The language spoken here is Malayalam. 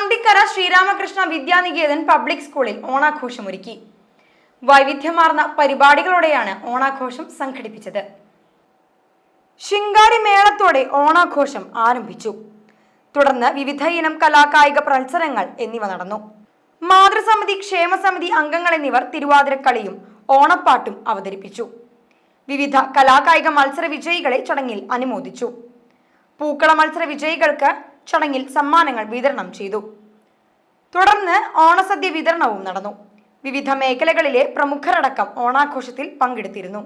നന്ദിക്കര ശ്രീരാമകൃഷ്ണ വിദ്യാനികേതൻ പബ്ലിക് സ്കൂളിൽ ഓണാഘോഷമൊരുക്കി വൈവിധ്യമാർന്ന പരിപാടികളോടെയാണ് ഓണാഘോഷം സംഘടിപ്പിച്ചത്. ശിങ്കാരി മേളത്തോടെ ഓണാഘോഷം ആരംഭിച്ചു. തുടർന്ന് വിവിധ ഇനം കലാകായിക പ്രത്സരങ്ങൾ എന്നിവ നടന്നു. മാതൃസമിതി ക്ഷേമസമിതി അംഗങ്ങൾ എന്നിവർ തിരുവാതിരക്കളിയും ഓണപ്പാട്ടും അവതരിപ്പിച്ചു. വിവിധ കലാകായിക മത്സര വിജയികളെ ചടങ്ങിൽ അനുമോദിച്ചു. പൂക്കള മത്സര വിജയികൾക്ക് ചടങ്ങിൽ സമ്മാനങ്ങൾ വിതരണം ചെയ്തു. തുടർന്ന് ഓണസദ്യ വിതരണവും നടന്നു. വിവിധ മേഖലകളിലെ പ്രമുഖരടക്കം ഓണാഘോഷത്തിൽ പങ്കെടുത്തിരുന്നു.